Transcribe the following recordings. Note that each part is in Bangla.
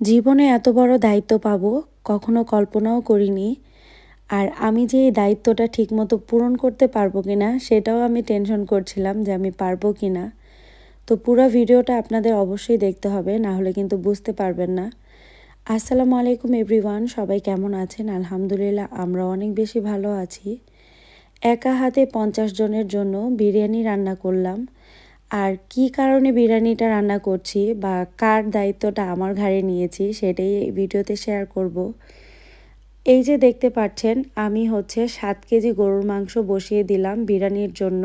জীবনে এত বড় দায়িত্ব পাবো, কখনো কল্পনাও করিনি। আর আমি যে এই দায়িত্বটা ঠিকমতো পূরণ করতে পারব কি না সেটাও আমি টেনশন করছিলাম যে আমি পারব কি না তো পুরো ভিডিওটা আপনাদের অবশ্যই দেখতে হবে, না হলে কিন্তু বুঝতে পারবেন না। আসসালামু আলাইকুম এভরিওয়ান সবাই কেমন আছেন? আলহামদুলিল্লাহ, আমরা অনেক বেশি ভালো আছি। একা হাতে পঞ্চাশ জনের জন্য বিরিয়ানি রান্না করলাম। আর কি কারণে বিরিয়ানিটা রান্না করছি বা কার দায়িত্বটা আমার ঘাড়ে নিয়েছি সেটাই ভিডিওতে শেয়ার করব। এই যে দেখতে পাচ্ছেন, আমি হচ্ছে সাত কেজি গরুর মাংস বসিয়ে দিলাম বিরিয়ানির জন্য।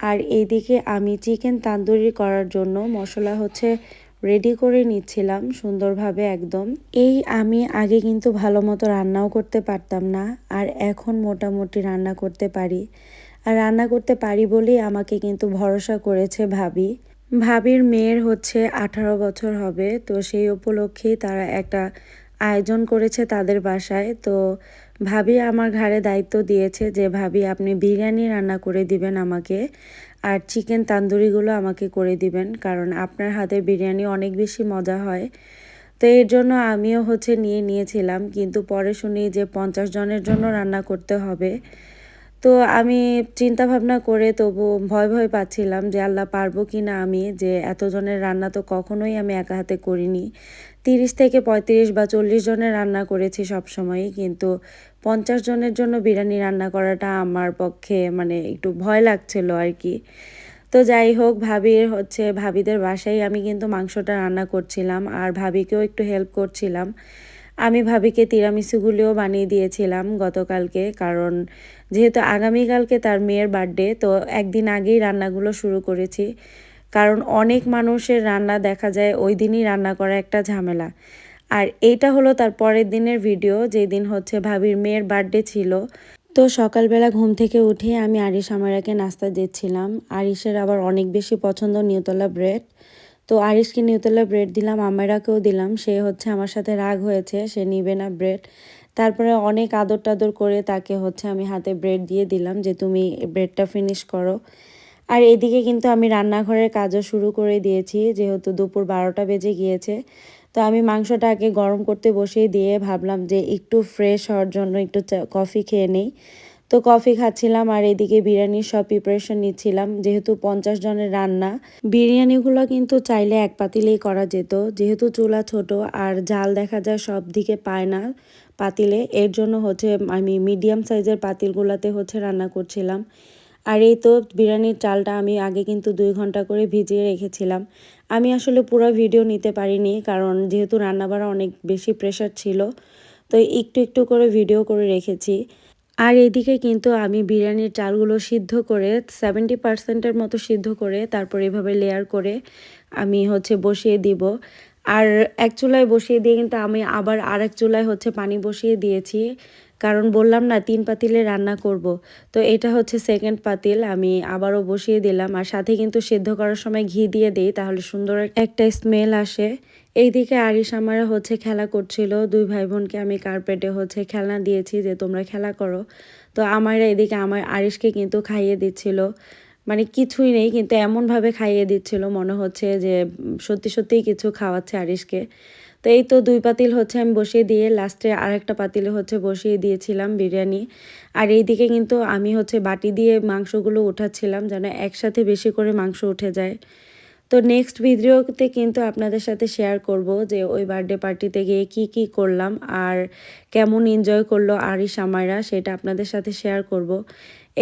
আর এইদিকে আমি চিকেন তান্দুরি করার জন্য মশলা হচ্ছে রেডি করে নিচ্ছিলাম সুন্দরভাবে একদম। এই আমি আগে কিন্তু ভালো মতো রান্নাও করতে পারতাম না, আর এখন মোটামুটি রান্না করতে পারি। আর রান্না করতে পারি বলেই আমাকে কিন্তু ভরসা করেছে ভাবি। ভাবির মেয়ের হচ্ছে আঠারো বছর হবে, তো সেই উপলক্ষেই তারা একটা আয়োজন করেছে তাদের বাসায়। তো ভাবি আমার ঘাড়ে দায়িত্ব দিয়েছে যে, ভাবি, আপনি বিরিয়ানি রান্না করে দিবেন আমাকে আর চিকেন তান্দুরিগুলো আমাকে করে দিবেন, কারণ আপনার হাতে বিরিয়ানি অনেক বেশি মজা হয়। তো এর জন্য আমিও হচ্ছে নিয়ে নিয়েছিলাম, কিন্তু পরে শুনি যে, পঞ্চাশ জনের জন্য রান্না করতে হবে। তো আমি চিন্তা ভাবনা করে তবু ভয় ভয় পাচ্ছিলাম যে আল্লাহ পারব কি না আমি, যে এতজনের রান্না তো কখনোই আমি একা হাতে করিনি। তিরিশ থেকে পঁয়ত্রিশ বা চল্লিশ জনের রান্না করেছি সবসময়ই কিন্তু পঞ্চাশ জনের জন্য বিরিয়ানি রান্না করাটা আমার পক্ষে মানে একটু ভয় লাগছিল আর কি। তো যাই হোক ভাবির হচ্ছে, ভাবিদের বাসায় আমি কিন্তু মাংসটা রান্না করছিলাম আর ভাবিকেও একটু হেল্প করছিলাম। আমি ভাবিকে তিরামিসুগুলিও বানিয়ে দিয়েছিলাম গতকালকে, কারণ যেহেতু আগামীকালকে তার মেয়ের বার্থডে, তো একদিন আগেই রান্নাগুলো শুরু করেছি। কারণ অনেক মানুষের রান্না দেখা যায় ওই দিনই রান্না করা একটা ঝামেলা। আর এইটা হলো তার পরের দিনের ভিডিও যেই দিন হচ্ছে ভাবির মেয়ের বার্থডে ছিল। তো সকালবেলা ঘুম থেকে উঠে আমি আরিশ আমারাকে নাস্তা দিচ্ছিলাম। আরিশের আবার অনেক বেশি পছন্দ নিউতলা ব্রেড। তো আরিশকে নিউতলা ব্রেড দিলাম, আমারাকেও দিলাম। সে হচ্ছে আমার সাথে রাগ হয়েছে, সে নিবে না ব্রেড তারপরে অনেক আদর টাদর করে তাকে হচ্ছে আমি হাতে ব্রেড দিয়ে দিলাম যে, তুমি ব্রেডটা ফিনিশ করো। আর এদিকে কিন্তু আমি রান্নাঘরের কাজও শুরু করে দিয়েছি, যেহেতু দুপুর বারোটা বেজে গিয়েছে। তো আমি মাংসটা আগে গরম করতে বসিয়ে দিয়ে ভাবলাম যে, একটু ফ্রেশ হওয়ার জন্য একটু কফি খেয়ে নেই। তো কফি খাচ্ছিলাম আর এদিকে বিরিয়ানির সব প্রিপারেশন নিচ্ছিলাম। যেহেতু পঞ্চাশ জনের রান্না, বিরিয়ানিগুলো কিন্তু চাইলে এক পাতিলেই করা যেত। যেহেতু চুলা ছোট আর জাল দেখা যায় সব দিকে পায় না পাতিলে, এর জন্য হচ্ছে আমি মিডিয়াম সাইজের পাতিলগুলোতে হচ্ছে রান্না করছিলাম। আর এই তো বিরিয়ানির চালটা আমি আগে কিন্তু দুই ঘণ্টা করে ভিজিয়ে রেখেছিলাম। আমি আসলে পুরো ভিডিও নিতে পারিনি কারণ যেহেতু রান্নাবাড়া অনেক বেশি প্রেশার ছিল, তো একটু একটু করে ভিডিও করে রেখেছি। আর এদিকে কিন্তু আমি বিরিয়ানির চালগুলো সিদ্ধ করে সেভেন্টি পার্সেন্টের মতো সিদ্ধ করে তারপর এভাবে লেয়ার করে আমি হচ্ছে বসিয়ে দিব। আর এক চুলায় বসিয়ে দিয়ে কিন্তু আমি আবার আর এক চুলায় হচ্ছে পানি বসিয়ে দিয়েছি। কারণ বললাম না, তিন পাতিলে রান্না করব। তো এটা হচ্ছে সেকেন্ড পাতিল, আমি আবারও বসিয়ে দিলাম। আর সাথে কিন্তু সেদ্ধ করার সময় ঘি দিয়ে দিই, তাহলে সুন্দর একটা স্মেল আসে। এইদিকে আরিশ আমারা হচ্ছে খেলা করছিল, দুই ভাই বোনকে আমি কার্পেটে হচ্ছে খেলনা দিয়েছি যে তোমরা খেলা করো। তো আমার এদিকে আমার আরিশকে কিন্তু খাইয়ে দিচ্ছিল। মানে কিছুই নেই, কিন্তু এমনভাবে খাইয়ে দিচ্ছিল, মনে হচ্ছে যে সত্যি সত্যিই কিছু খাওয়াচ্ছে আরিশকে। তো এই তো দুই পাতিল হচ্ছে আমি বসিয়ে দিয়ে লাস্টে আরেকটা পাতিলে হচ্ছে বসিয়ে দিয়েছিলাম বিরিয়ানি। আর এইদিকে কিন্তু আমি হচ্ছে বাটি দিয়ে মাংসগুলো উঠাচ্ছিলাম যেন একসাথে বেশি করে মাংস উঠে যায়। তো নেক্সট ভিডিওতে কিন্তু আপনাদের সাথে শেয়ার করব যে ওই বার্থডে পার্টিতে গিয়ে কি কি করলাম আর কেমন এনজয় করল আরিস আমায়রা সেটা আপনাদের সাথে শেয়ার করব।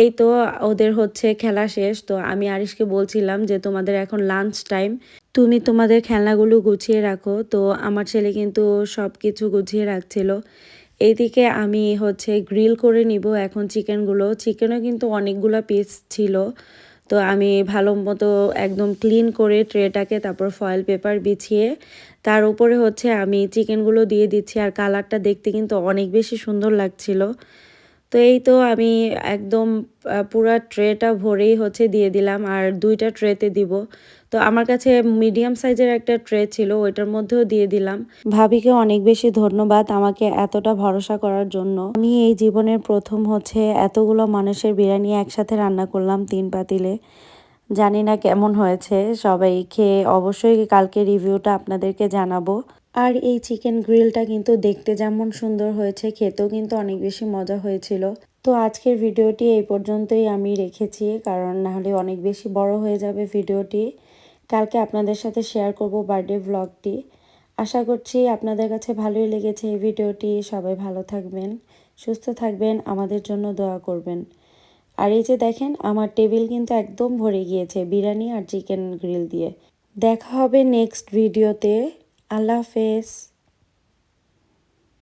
এই তো ওদের হচ্ছে খেলা শেষ, তো আমি আরিশকে বলছিলাম যে তোমাদের এখন লাঞ্চ টাইম তুমি তোমাদের খেলনাগুলো গুছিয়ে রাখো। তো আমার ছেলে কিন্তু সব কিছু গুছিয়ে রাখছিল। এইদিকে আমি হচ্ছে গ্রিল করে নিব এখন চিকেনগুলো চিকেনও কিন্তু অনেকগুলো পিস ছিল। তো আমি ভালো মতো একদম ক্লিন করে ট্রেটাকে তারপর ফয়েল পেপার বিছিয়ে, তার উপরে হচ্ছে আমি চিকেনগুলো দিয়ে দিচ্ছি। আর কালারটা দেখতে কিন্তু অনেক বেশি সুন্দর লাগছিল। তো এই তো আমি একদম পুরো ট্রেটা ভরেই হচ্ছে দিয়ে দিলাম আর দুইটা ট্রেতে দিব। তো আমার কাছে মিডিয়াম সাইজের একটা ট্রে ছিল, ওইটার মধ্যেও দিয়ে দিলাম। ভাবিকে অনেক বেশি ধন্যবাদ আমাকে এতটা ভরসা করার জন্য। আমি এই জীবনের প্রথম হচ্ছে এতগুলো মানুষের বিরিয়ানি একসাথে রান্না করলাম তিন পাতিলে। জানি না কেমন হয়েছে সবাই খেয়ে অবশ্যই কালকে রিভিউটা আপনাদেরকে জানাব। আর এই চিকেন গ্রিলটা কিন্তু দেখতে যেমন সুন্দর হয়েছে, খেতেও কিন্তু অনেক বেশি মজা হয়েছিল। তো আজকের ভিডিওটি এই পর্যন্তই আমি রেখেছি, কারণ নাহলে অনেক বেশি বড় হয়ে যাবে ভিডিওটি। কালকে আপনাদের সাথে শেয়ার করব বার্থডে ব্লগটি আশা করছি আপনাদের কাছে ভালোই লেগেছে এই ভিডিওটি, সবাই ভালো থাকবেন, সুস্থ থাকবেন, আমাদের জন্য দোয়া করবেন। আর এই যে দেখেন, আমার টেবিল কিন্তু একদম ভরে গিয়েছে, বিরিয়ানি আর চিকেন গ্রিল দিয়ে। দেখা হবে নেক্সট ভিডিওতে আল্লাহ হাফেজ।